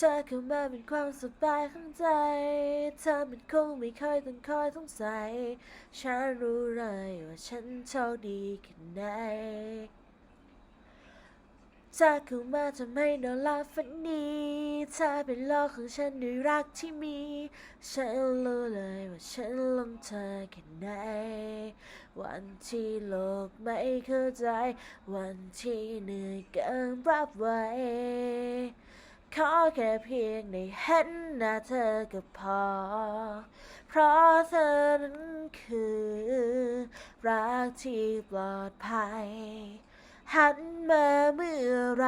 ธอเข้ามาเป็นความสบายข้างใจ เธอมันคงไม่เคยต้องคอยสงใสัยฉันรู้เลยว่าฉันโชคดีแค่ไหนเธอเข้ามาทำให้นอนหลับฝันดีเธอเป็นโลกของฉันด้วยรักที่มี ฉันรู้เลยว่าฉันหลงเธอแค่ไหน วันที่โลกไม่เข้าใจ วันที่เหนื่อยเกินรับไหว ขอแค่เพียงได้เห็นหน้าเธอก็พอ เพราะเธอนั้นคือ รักที่ปลอดภัย หันมาเมื่อไร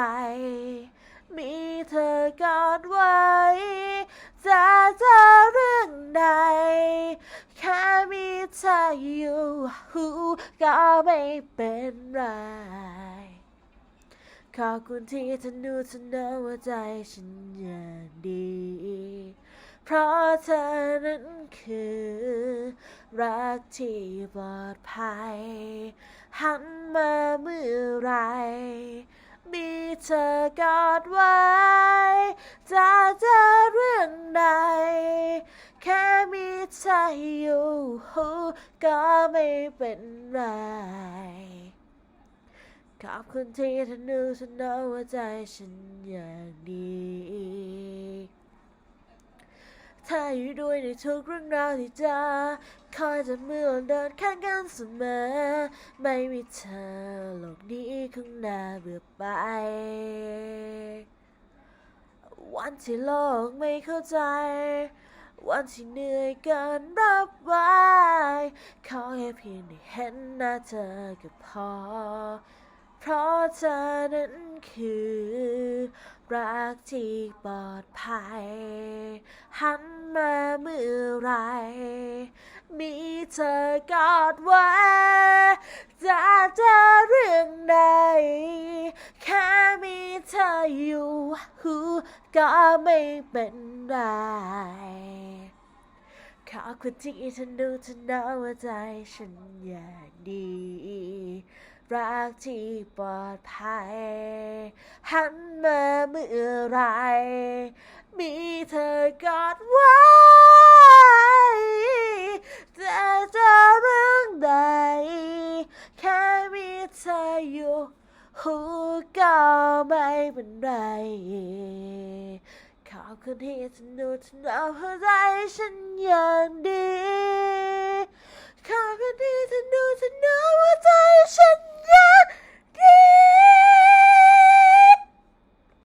มีเธอกอดไว้ จะเจอเรื่องใด แค่มีเธออยู่หูก็ไม่เป็นไร ขอบคุณที่เธอนูเธอเนอว่าใจฉันอย่างดี เพราะเธอนั้นคือ รักที่ปลอดภัย หันมาเมื่อไร มีเธอกอดไว้ จะเจอเรื่องใด แค่มีเธออยู่ ก็ไม่เป็นไร ขอบคุณที่เธอนึกฉันเอาว่าใจฉันอย่างดีถ้าอยู่ด้วยในทุกเรื่องราวที่จอคอยจะมือเดินข้างกันเสมอ ไม่มีเธอโลกนี้คงน่าเบื่อไป วันที่โลกไม่เข้าใจ วันที่เหนื่อยเกินรับไหวขอแค่เพียงได้เห็นหน้าเธอก็พอ เพราะเธอนั้นคือ รักที่ปลอดภัย หันมาเมื่อไร มีเธอกอดไว้จะเจอเรื่องใด แค่มีเธออยู่หูก็ไม่เป็นไรขอบคุณที่เธอดูเธอเนาว่าใจฉันอย่างดี รักที่ปลอดภัย หันมาเมื่อไร มีเธอกอดไว้จะจอเรื่องใด แค่มีเธออยู่หูก็ไม่เป็นไรขอบคุณที่เธอดูเธอเอาหัวใจฉันอย่างดีขอบคุณที่เธอดูเธอเอาหัวใจฉัน